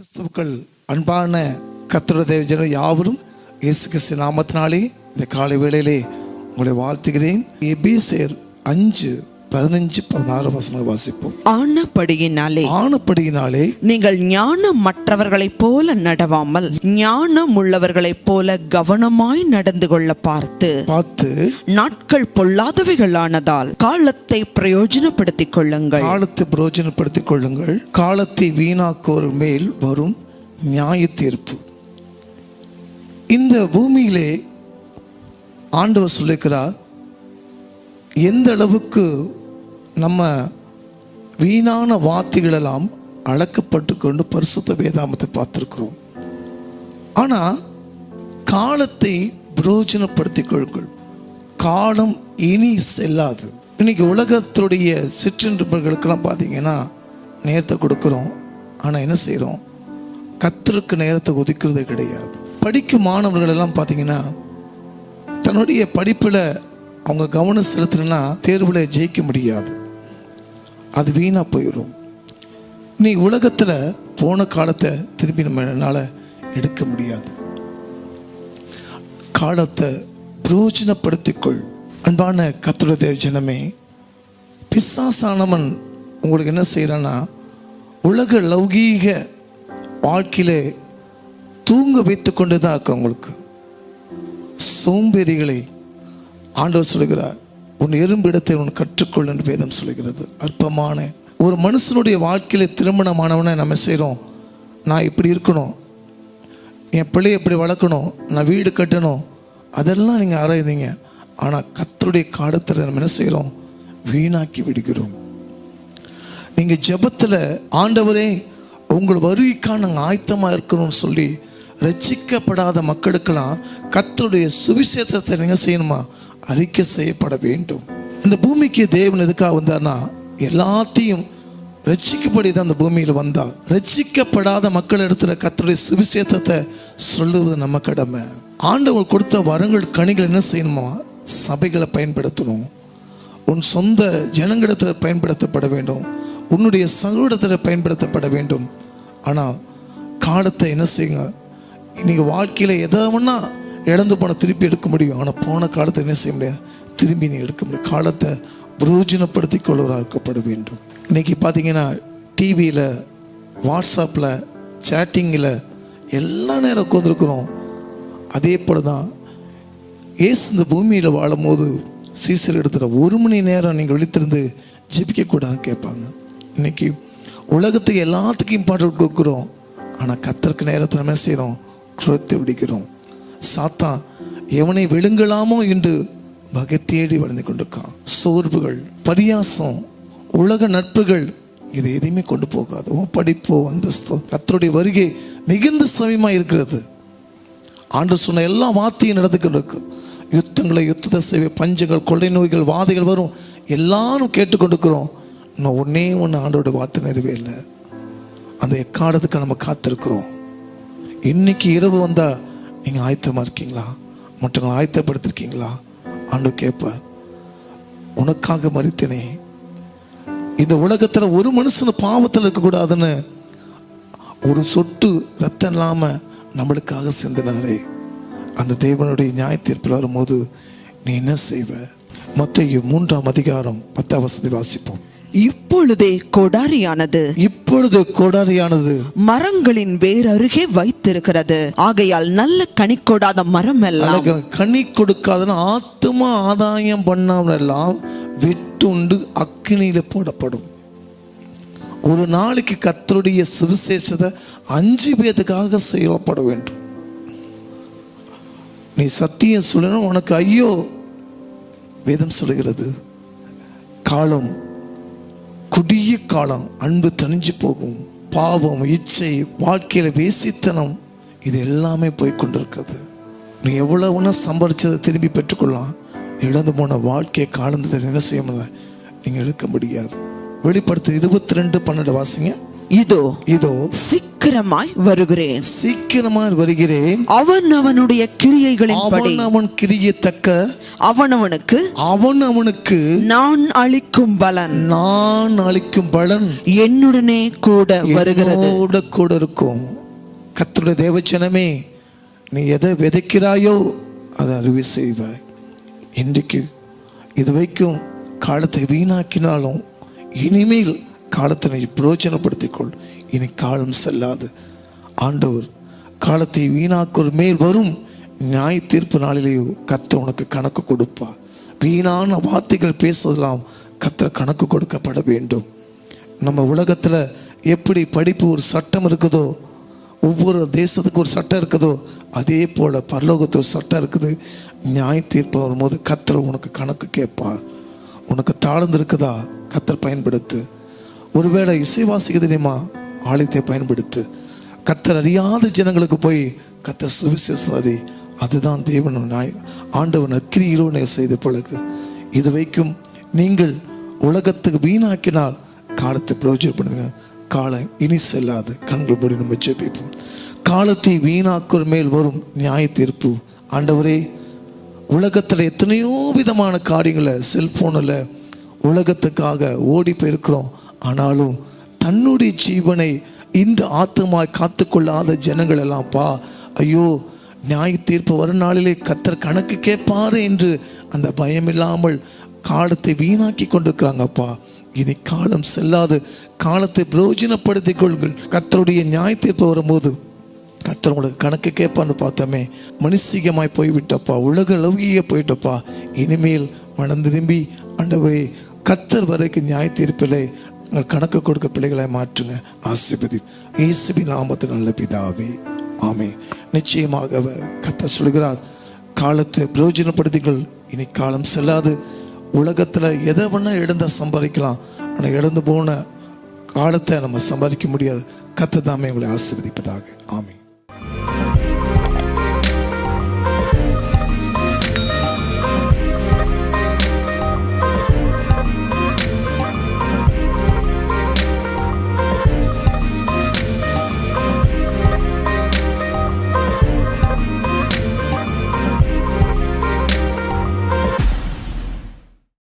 கிறிஸ்துவுக்கள் அன்பான கத்திர தேவ யாவரும் இயேசு கிறிஸ்து நாமத்தினாலே இந்த காலை வேளையிலே உங்களை வாழ்த்துகிறேன். எபிசேர் அஞ்சு பதினஞ்சு பதினாறு வசனம் வாசிப்போம். ஆனபடியினாலே ஆனப்படியினாலே நீங்கள் ஞானமற்றவர்களைப் போல நடவாமல் ஞானம் உள்ளவர்களைப் போல கவனமாய் நடந்து கொள்ள பார்த்து பார்த்து நாட்கள் பொல்லாதவைகளானதால் காலத்தை பிரயோஜனப்படுத்திக் கொள்ளுங்கள். காலத்தை பிரயோஜனப்படுத்திக் கொள்ளுங்கள். காலத்தை வீணாக்குவோர் மேல் வரும் நியாய தீர்ப்பு. இந்த பூமியிலே ஆண்டவர் சொல்லிக்கிறார் எந்த அளவுக்கு நம்ம வீணான வார்த்தைகளெல்லாம் அளக்கப்பட்டு கொண்டு பரிசுத்த வேதாமத்தை பார்த்துருக்குறோம். ஆனால் காலத்தை பிரயோஜனப்படுத்திக் கொள்ளுங்கள். காலம் இனி செல்லாது. இன்னைக்கு உலகத்துடைய சிற்றின்பர்களுக்கெல்லாம் பார்த்தீங்கன்னா நேரத்தை கொடுக்குறோம். ஆனால் என்ன செய்கிறோம் கத்தருக்கு நேரத்தை ஒதுக்கிறது கிடையாது. படிக்கும் மாணவர்கள் எல்லாம் பார்த்தீங்கன்னா தன்னுடைய படிப்பில் அவங்க கவனம் செலுத்தினா தேர்வில் ஜெயிக்க முடியாது. அது வீணாக போயிடும் நீ உலகத்தில் போன காலத்தை திருப்பி என்னால் எடுக்க முடியாது. காலத்தை பிரயோஜனப்படுத்திக்கொள். அன்பான கத்துட தேவ ஜனமே பிசாசானவன் உங்களுக்கு என்ன செய்கிறான்னா உலக லௌகீக வாழ்க்கையிலே தூங்க வைத்து கொண்டு தான் இருக்கு உங்களுக்கு. சோம்பேறிகளை ஆண்டவர் சொல்கிறார் உன் எறும்பு இடத்தை உன் கற்றுக்கொள் என்று வேதம் சொல்கிறது அற்பமான ஒரு மனுஷனுடைய வாழ்க்கையில் திருமணமானவனை நம்ம செய்கிறோம் நான் இப்படி இருக்கணும். என் பிள்ளையை இப்படி வளர்க்கணும். நான் வீடு கட்டணும். அதெல்லாம் நீங்கள் ஆராயுதீங்க ஆனால் கத்தருடைய காலத்தில் நம்ம என்ன செய்கிறோம் வீணாக்கி விடுகிறோம். நீங்கள் ஜெபத்தில் ஆண்டவரே உங்கள் வருகைக்காக நாங்கள் ஆயத்தமாக இருக்கிறோம்னு சொல்லி ரட்சிக்கப்படாத மக்களுக்கெல்லாம் கத்தருடைய சுவிசேஷத்தை நீங்கள் செய்யணுமா? அறிக்கை செய்யப்பட வேண்டும். இந்த பூமிக்கு தேவன் எதுக்காக வந்தார்னா எல்லாத்தையும் ரட்சிக்கப்படி தான் அந்த பூமியில் வந்தால் ரட்சிக்கப்படாத மக்கள் இடத்துல கத்தருடைய சுவிசேஷத்தை சொல்லுவது நம்ம கடமை. ஆண்டவர் கொடுத்த வரங்கள் கணிகள் என்ன செய்யணுமா? சபைகளை பயன்படுத்தணும். உன் சொந்த ஜனங்களிடத்தில் பயன்படுத்தப்பட வேண்டும். உன்னுடைய சகோடத்தில் பயன்படுத்தப்பட வேண்டும். ஆனால் காலத்தை என்ன செய்யுங்க? நீங்கள் வாழ்க்கையில் எதை இழந்து போன திருப்பி எடுக்க முடியும். ஆனால் போன காலத்தை என்ன செய்ய முடியாது? திரும்பி நீ எடுக்க முடியும். காலத்தை பிரயோஜனப்படுத்தி கொள்வதாக இருக்கப்பட வேண்டும். இன்றைக்கி பார்த்தீங்கன்னா டிவியில் வாட்ஸ்அப்பில் சேட்டிங்கில் எல்லா நேரம் உட்காந்துருக்குறோம் அதே போல் தான் ஏசு இந்த பூமியில் வாழும்போது சீசர் எடுத்துகிற ஒரு மணி நேரம் நீங்கள் விழித்திருந்து ஜெபிக்கக்கூடாதுன்னு கேட்பாங்க. இன்னைக்கு உலகத்துக்கு எல்லாத்துக்கும் இம்பார்ட்டன்ட் கொடுக்குறோம். ஆனால் கத்தருக்கு நேரத்தில் என்ன செய்கிறோம் குறைத்து விடிக்கிறோம் சாத்தான் எவனை விழுங்கலாமோ என்று வகை தேடி வளர்ந்து கொண்டிருக்கான். சோர்வுகள் பரியாசம் உலக நட்புகள் இது எதையுமே கொண்டு போகாது. உன் படிப்போ அந்தஸ்தோ கத்தருடைய வருகை மிகுந்த சமயமாக இருக்கிறது. ஆண்டு சொன்ன எல்லா வார்த்தையும் நடந்துக்கிட்டு இருக்கு யுத்தங்களை யுத்தத்தை செய்வே பஞ்சங்கள் கொள்ளை நோய்கள் வாதைகள் வரும். எல்லாரும் கேட்டுக்கொண்டிருக்கிறோம். இன்னும் ஒன்னே ஒன்று ஆண்டோட வார்த்தை நிறைவேறல அந்த எக்காலத்துக்கு நம்ம காத்திருக்கிறோம். இன்னைக்கு இரவு வந்தால் நீங்கள் ஆயத்தமாக இருக்கீங்களா? மற்றவங்களை ஆயத்தப்படுத்திருக்கீங்களா? ஆண்டு கேட்பார். உனக்காக மறித்தனே. இந்த உலகத்தில் ஒரு மனுஷன் பாவத்தில் இருக்கக்கூடாதுன்னு ஒரு சொட்டு ரத்தம் இல்லாமல் நம்மளுக்காக சிந்தினாரே. அந்த தேவனுடைய நியாய தீர்ப்பில் வரும்போது நீ என்ன செய்வ? மத்திய மூன்றாம் அதிகாரம் பத்தாம் வசதி வாசிப்போம். இப்பொழுதே கொடாரியானது. இப்பொழுது கோடாரியானது. மரங்களின் வேர் அருகே வைத்திருக்கிறது. ஆகையால் நல்ல கனி கொடாத மரம் எல்லாம் கனி கொடுக்காதன ஆத்துமா ஆதாயம் பண்ணாமல் எல்லாம் வெட்டுண்டு அக்கினியில போடப்படும். ஒரு நாளைக்கு கர்த்தருடைய சுவிசேஷத்தை அஞ்சு பேத்துக்காக செய்யப்பட வேண்டும். நீ சத்தியம் சொல்லணும் உனக்கு ஐயோ வேதம் சொல்லுகிறது. காலம் குடிய காலம் அன்பு தணிஞ்சு போகும். பாவம் இச்சை வாழ்க்கையில் வேசித்தனம் இது எல்லாமே போய் கொண்டிருக்கிறது. நீ எவ்வளவுனா சம்பாதிச்சதை திரும்பி பெற்றுக்கொள்ளலாம். இழந்து போன வாழ்க்கையை காலந்ததை என்ன செய்ய முடியல நீங்கள் எடுக்க முடியாது. வெளிப்படுத்த இருபத்தி ரெண்டு பன்னெண்டு வாசிங்க. இதோ இதோ சீக்கிரமாய் வருகிறேன். சீக்கிரமாக வருகிறேன். அவன் அவனுடைய கிரியைகளின்படி. அவன் அவன் கிரியத்தக்க அவனவனுக்கு அவன் அவனுக்கு நான் அளிக்கும் பலன். நான் அளிக்கும் பலன் என்னுடனே கூட வருகிறது. என்னோட கூட இருக்கும். கர்த்தருடைய தேவச்சனமே நீ எதை விதைக்கிறாயோ அதை அறுவை செய்வாய். இன்றைக்கு இது வரைக்கும் காலத்தை வீணாக்கினாலும் இனிமேல் காலத்தினை நீ பிரயோஜனப்படுத்திக் கொள் இனி காலம் செல்லாது. ஆண்டவர் காலத்தை வீணாக்குற மேல் வரும். நியாய தீர்ப்பு நாளிலே கத்த உனக்கு கணக்கு கொடுப்பா. வீணான வார்த்தைகள் பேசுவதெல்லாம் கர்த்தர் கணக்கு கொடுக்கப்பட வேண்டும். நம்ம உலகத்தில் எப்படி படிப்பு ஒரு சட்டம் இருக்குதோ ஒவ்வொரு தேசத்துக்கு ஒரு சட்டம் இருக்குதோ அதே போல் பரலோகத்து ஒரு சட்டம் இருக்குது. நியாய தீர்ப்பு வரும்போது கத்தர் உனக்கு கணக்கு கேட்பா. உனக்கு தாழ்ந்து இருக்குதா கத்தர் பயன்படுத்து. ஒருவேளை இசைவாசிக்க தெரியுமா? ஆலயத்தை பயன்படுத்து. கத்தர் அறியாத ஜனங்களுக்கு போய் கத்தர் சுவிசேஷாதி அதுதான் தேவன் நாய். ஆண்டவன் நற்கிரியிலோனை செய்த பழகு இது வைக்கும் நீங்கள் உலகத்துக்கு வீணாக்கினால் காலத்தை பிரயோஜனப்படுங்க காலம் இனி செல்லாது. கண்கள் மூடி நம்ம ஜெபிப்போம். காலத்தை வீணாக்குற மேல் வரும் நியாய தீர்ப்பு. ஆண்டவரே உலகத்தில் எத்தனையோ விதமான காரியங்களை செல்ஃபோனில் உலகத்துக்காக ஓடி போயிருக்கிறோம். ஆனாலும் தன்னுடைய ஜீவனை இந்த ஆத்தமாய் காத்துக்கொள்ளாத ஜனங்கள் எல்லாம்ப்பா ஐயோ நியாய தீர்ப்பு வரும் நாளிலே கத்தர் கணக்கு கேட்பாரு என்று அந்த பயம் இல்லாமல் காலத்தை வீணாக்கி கொண்டிருக்கிறாங்கப்பா. இனி காலம் செல்லாது. காலத்தை பிரயோஜனப்படுத்திக் கொள்கள் கத்தருடைய நியாய தீர்ப்பு வரும்போது கத்தர் உங்களுக்கு கணக்கு கேட்பான்னு பார்த்தோமே மனுஷிகமாய் போய்விட்டப்பா. உலக லௌகிய போயிட்டப்பா. இனிமேல் மனம் திரும்பி ஆண்டவரே கத்தர் வரைக்கும் நியாய தீர்ப்பிலே உங்கள் கணக்கு கொடுக்க பிள்ளைகளை மாற்றுங்க. ஆசிபதி இயேசுபி நாமத்து நல்ல பிதாவே. ஆமே நிச்சயமாக கத்த சொல்கிறார் காலத்தை பிரயோஜனப்படுத்திகள். இனி காலம் செல்லாது. உலகத்தில் எதை வேணால் எழுந்தால் சம்பாதிக்கலாம். ஆனால் இழந்து போன காலத்தை நம்ம சம்பாதிக்க முடியாது. கத்தை தாமே உங்களை ஆசிர்வதிப்பதாக. ஆமே